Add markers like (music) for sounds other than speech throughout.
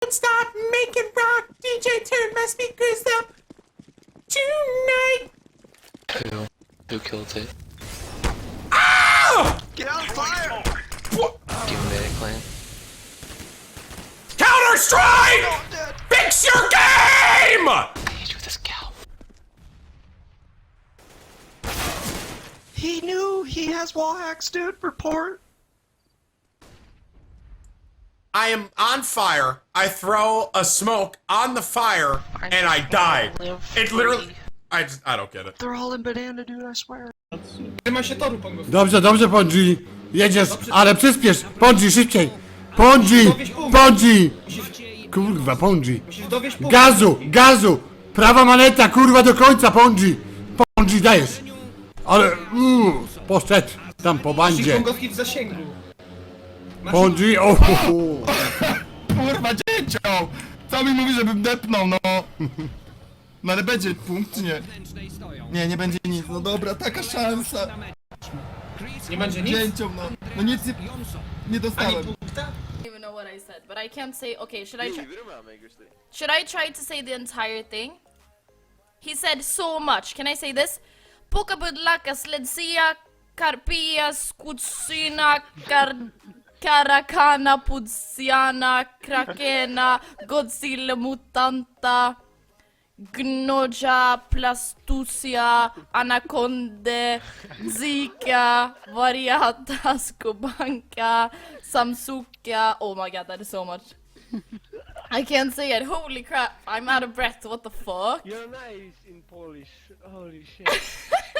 Don't stop making rock. DJ turn my speakers up tonight. Who? Who killed it? Oh! Get out on fire! What? Do you medic plan? Counter Strike! Oh. Fix your game! Engage with this cow. He knew he has wall hacks, dude. Report. I am on fire. I throw a smoke on the fire and I die. It literally. I just. I don't get it. They're all in banana, dude. I swear. Trzyma się toru, Pongo. Dobrze, dobrze, Pądzi. Jedziesz, ale przyspiesz. Pądzi, szybciej. Pądzi, Pądzi. Kurwa, Pądzi. Musisz dowieść punkt. Gazu, gazu. Prawa maneta, kurwa, do końca, Pądzi. Pądzi, dajesz. Ale, uuu, poszedł tam po Musisz bandzie. Pongowski w zasięgu. Pądzi, o. (laughs) Kurwa, dziecią! Co mi mówi, żebym depnął, no? No ale będzie punkt, czy nie? Nie, nie będzie nic. No dobra, taka szansa. Nie będzie nic. Dzięcią, no. No nic nie, nie dostałem. punkta? don't even know what I said, but I can't say. Okay, should I try? Should I try to say the entire thing? He said so much. Can I say this? Pokabudlakas ledsia karpia skutsina kar karakana pudsiana krakena godzilla mutanta Gnoja, Plastusia, Anaconde, Zika, Variata, Skobanka, Samsuka. Oh my god, that is so much. I can't say it. Holy crap, I'm out of breath. What the fuck? You're nice in Polish. Holy shit. (laughs)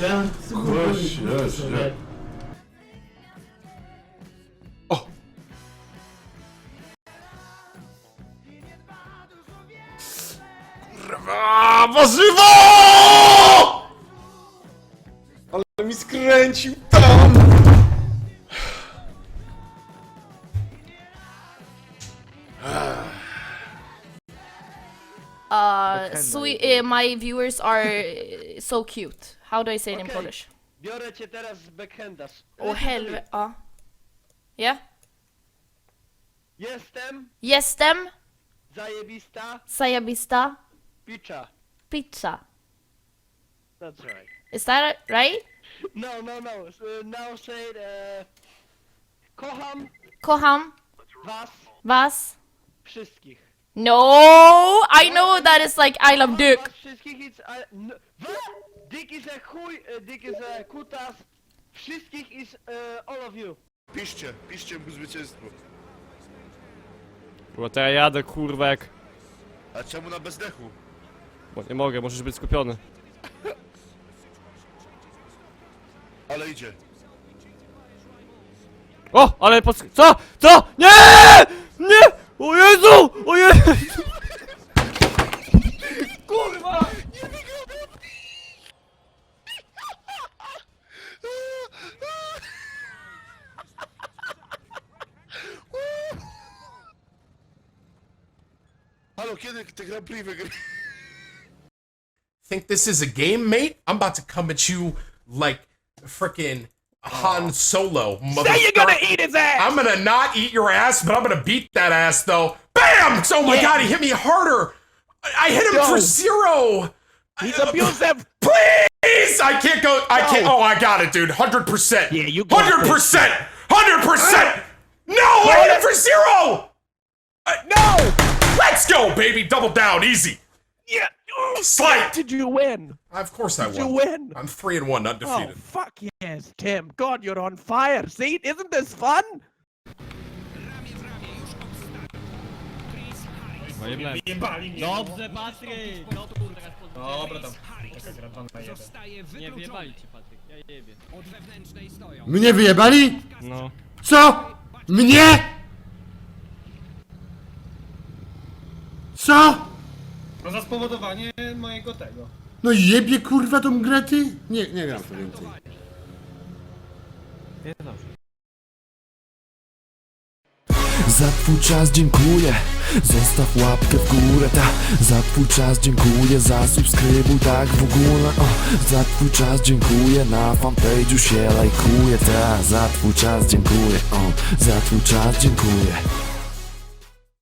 Nahur. Shit, bara vi, vi, vi, shit. Ja, Gość, jest, nie. A, warzywo! Ale mi skręcił tam! Uh, sweet. Uh, my viewers are so cute. How do I say it in. Polish? Biorę cię teraz z backhanda. Oh helvete. Ja. Yeah. Jestem Jestem zajebista zajebista picza. pizza. That's right. Is that right? No, no, no. Uh, now say it, uh, Kocham Kocham was was. wszystkich. No, I know that is like I love dick. Wszystkich is... Uh, no, what? Dick is a chuj, uh, dick is a kutas. Wszystkich is uh, all of you. Piszcie, piszcie mu zwycięstwo. Bo to ja jadę kurwa jak... A czemu na bezdechu? Bo nie mogę, możesz być skupiony. (laughs) Ale idzie. O! Ale pod... Co? Co? Nie! Nie! O Jezu! O Jezu! Kurwa! Halo, kiedy te Grand Prix wygry... Think this is a game, mate? I'm about to come at you like freaking Han Solo, mother. Say you're gonna eat his ass! I'm gonna not eat your ass, but I'm gonna beat that ass though. Bam! Oh my god, he hit me harder. I hit him Go. for zero. He's abusive! Please! I can't go. I can't. Oh, I got it, dude. Hundred percent. Yeah, you Hundred percent. Hundred percent. No, I hit him for zero. Uh, no. Let's go, baby. Double down, easy. Yeah! Oh, Slight. Did you win? Of course I Did you win? I'm three and one, Oh, undefeated. fuck yes, Tim. God, you're on fire. See? Isn't this fun? Wyjebali mnie. Dobrze, Patryk! No tu teraz Dobra, tam. Taka gra pan na jeden. Nie wyjebali cię, Patryk. Ja jebie. Mnie wyjebali? No. Co? Mnie? Co? No za spowodowanie mojego tego. No jebie kurwa tą grę ty? Nie, nie gram w to więcej. Za twój czas dziękuję Zostaw łapkę w górę, ta Za twój czas dziękuję Zasubskrybuj tak w ogóle o. Za twój czas dziękuję Na fanpage'u się lajkuje, ta Za twój czas dziękuję o. Za twój czas dziękuję